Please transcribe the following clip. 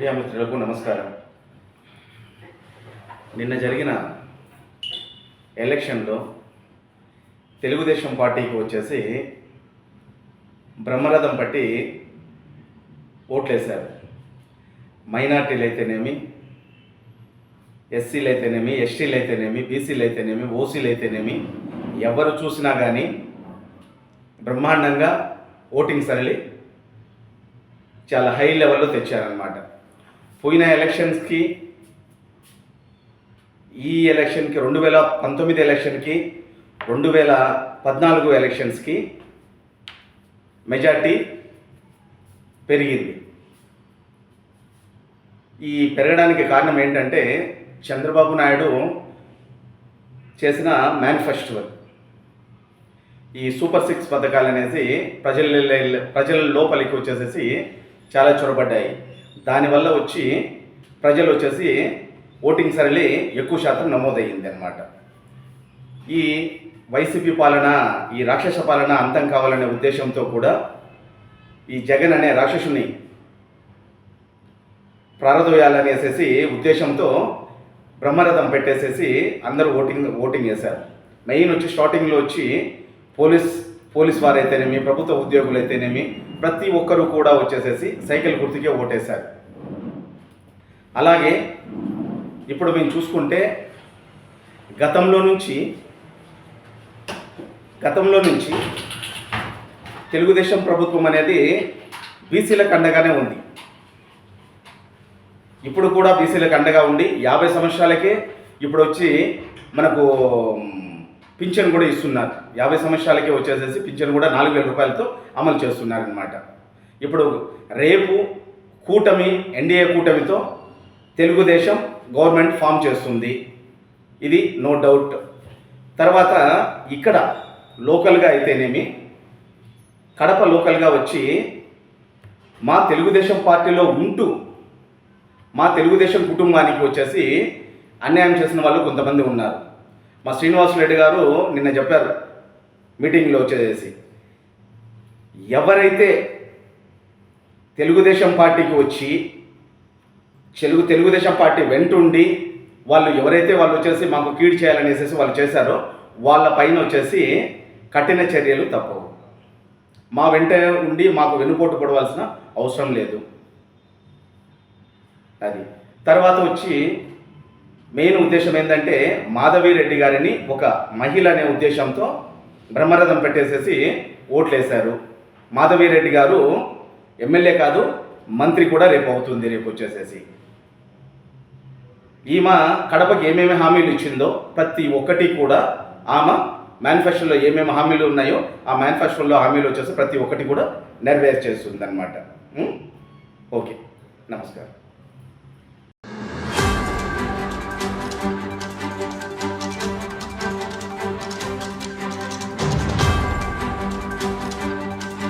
Media మిత్రులకు నమస్కారం. నిన్న జరిగిన ఎలక్షన్లో తెలుగుదేశం పార్టీకి వచ్చేసి బ్రహ్మరథం పట్టి ఓట్లేశారు. మైనార్టీలు అయితేనేమి ఎస్సీలు అయితేనేమి ఎస్టీలు అయితేనేమి బీసీలు అయితేనేమి ఓసీలు అయితేనేమి ఎవరు చూసినా కానీ బ్రహ్మాండంగా ఓటింగ్ సరళి చాలా హై లెవెల్లో తెచ్చారనమాట పోయిన ఎలక్షన్స్కి ఈ ఎలక్షన్కి రెండు వేల పంతొమ్మిది ఎలక్షన్కి రెండు వేల పద్నాలుగు ఎలక్షన్స్కి మెజార్టీ పెరిగింది. ఈ పెరగడానికి కారణం ఏంటంటే చంద్రబాబు నాయుడు చేసిన మేనిఫెస్టో. ఈ సూపర్ సిక్స్ పథకాలు అనేసి ప్రజల ప్రజల లోపలికి వచ్చేసేసి చాలా చొరబడ్డాయి. దానివల్ల వచ్చి ప్రజలు వచ్చేసి ఓటింగ్ సరళి ఎక్కువ శాతం నమోదయ్యింది అనమాట ఈ వైసీపీ పాలన ఈ రాక్షస పాలన అంతం కావాలనే ఉద్దేశంతో కూడా ఈ జగన్ అనే రాక్షసుని ప్రారదోయాలనేసేసి ఉద్దేశంతో బ్రహ్మరథం పెట్టేసేసి అందరూ ఓటింగ్ ఓటింగ్ చేశారు. మెయిన్ వచ్చి స్టార్టింగ్లో వచ్చి పోలీస్ పోలీస్ వారైతేనేమి ప్రభుత్వ ఉద్యోగులైతేనేమి ప్రతి ఒక్కరూ కూడా వచ్చేసేసి సైకిల్ గుర్తుకే ఓటేశారు. అలాగే ఇప్పుడు మేము చూసుకుంటే గతంలో నుంచి గతంలో నుంచి తెలుగుదేశం ప్రభుత్వం అనేది బీసీలకు అండగానే ఉంది. ఇప్పుడు కూడా బీసీలకు అండగా ఉండి యాభై సంవత్సరాలకే ఇప్పుడు వచ్చి మనకు పింఛన్ కూడా ఇస్తున్నారు. యాభై సంవత్సరాలకే వచ్చేసేసి పింఛన్ కూడా నాలుగు వేల రూపాయలతో అమలు చేస్తున్నారనమాట ఇప్పుడు రేపు కూటమి ఎన్డీఏ కూటమితో తెలుగుదేశం గవర్నమెంట్ ఫామ్ చేస్తుంది. ఇది నో డౌట్. తర్వాత ఇక్కడ లోకల్గా అయితేనేమి కడప లోకల్గా వచ్చి మా తెలుగుదేశం పార్టీలో ఉంటూ మా తెలుగుదేశం కుటుంబానికి వచ్చేసి అన్యాయం చేసిన వాళ్ళు కొంతమంది ఉన్నారు. మా శ్రీనివాస్ రెడ్డి గారు నిన్న చెప్పారు మీటింగ్లో వచ్చేసి. ఎవరైతే తెలుగుదేశం పార్టీకి వచ్చి తెలుగు తెలుగుదేశం పార్టీ వెంటుండి వాళ్ళు ఎవరైతే వాళ్ళు వచ్చేసి మాకు కీడు చేయాలనేసి వాళ్ళు చేశారో వాళ్ళ పైన వచ్చేసి కఠిన చర్యలు తప్పవు. మా వెంట ఉండి మాకు వెనుకోటు పడవలసిన అవసరం లేదు. అది. తర్వాత వచ్చి మెయిన్ ఉద్దేశం ఏంటంటే మాధవిరెడ్డి గారిని ఒక మహిళ అనే ఉద్దేశంతో బ్రహ్మరథం పెట్టేసేసి ఓట్లేశారు. మాధవిరెడ్డి గారు ఎమ్మెల్యే కాదు మంత్రి కూడా రేపు అవుతుంది రేపు వచ్చేసేసి. ఈమె కడపకి ఏమేమి హామీలు ఇచ్చిందో ప్రతి ఒక్కటి కూడా ఆమె మేనిఫెస్టోలో ఏమేమి హామీలు ఉన్నాయో ఆ మేనిఫెస్టోలో హామీలు వచ్చేసి ప్రతి ఒక్కటి కూడా నెరవేర్చేస్తుంది అనమాట ఓకే. నమస్కారం.